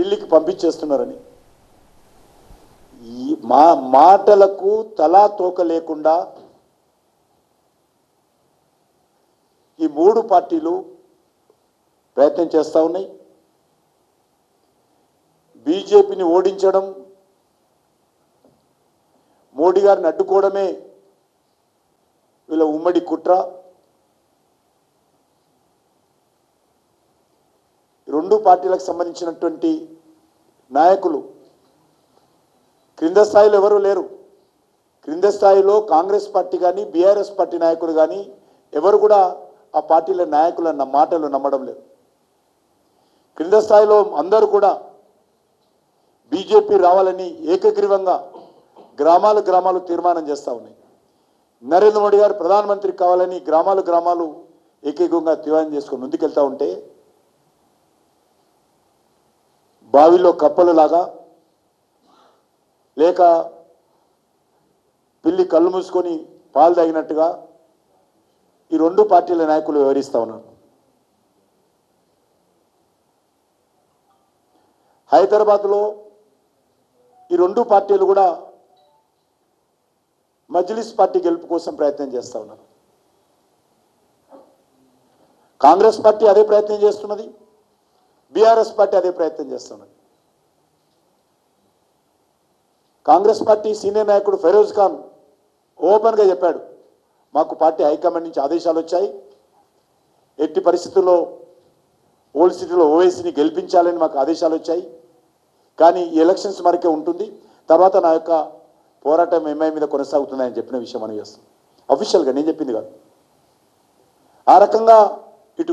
ఢిల్లీకి పంపించేస్తున్నారని. ఈ మా మాటలకు తలా తోక లేకుండా ఈ మూడు పార్టీలు ప్రయత్నం చేస్తూ ఉన్నాయి. బీజేపీని ఓడించడం మోడీ గారిని అడ్డుకోవడమే వీళ్ళ ఉమ్మడి కుట్ర. రెండు పార్టీలకు సంబంధించినటువంటి నాయకులు క్రింద స్థాయిలో ఎవరు లేరు. క్రింద స్థాయిలో కాంగ్రెస్ పార్టీ కానీ బీఆర్ఎస్ పార్టీ నాయకులు కానీ ఎవరు కూడా ఆ పార్టీల నాయకులు అన్న మాటలు నమ్మడం లేదు. క్రింద స్థాయిలో అందరూ కూడా బీజేపీ రావాలని ఏకగ్రీవంగా గ్రామాలు గ్రామాలు తీర్మానం చేస్తూ ఉన్నాయి. నరేంద్ర మోడీ గారు ప్రధానమంత్రి కావాలని గ్రామాలు గ్రామాలు ఏకైకంగా తీర్మానం చేసుకొని ముందుకెళ్తా ఉంటే బావిలో కప్పలులాగా లేక పిల్లి కళ్ళు మూసుకొని పాలు తాగినట్టుగా ఈ రెండు పార్టీల నాయకులు వివరిస్తూ ఉన్నారు. హైదరాబాద్లో ఈ రెండు పార్టీలు కూడా మజ్లిస్ పార్టీ గెలుపు కోసం ప్రయత్నం చేస్తూ ఉన్నారు. కాంగ్రెస్ పార్టీ అదే ప్రయత్నం చేస్తున్నది. బీఆర్ఎస్ పార్టీ అదే ప్రయత్నం చేస్తున్నది కాంగ్రెస్ పార్టీ సీనియర్ నాయకుడు ఫెరోజ్ ఖాన్ ఓపెన్గా చెప్పాడు మాకు పార్టీ హైకమాండ్ నుంచి ఆదేశాలు వచ్చాయి. ఎట్టి పరిస్థితుల్లో ఓల్డ్ సిటీలో ఓవైసీని గెలిపించాలని మాకు ఆదేశాలు వచ్చాయి. కానీ ఈ ఎలక్షన్స్ వరకే ఉంటుంది. తర్వాత నా యొక్క పోరాటం ఎంఐ మీద కొనసాగుతుందని చెప్పిన విషయం మనం చేస్తాం. అఫీషియల్గా నేను చెప్పింది కాదు. ఆ రకంగా ఇటు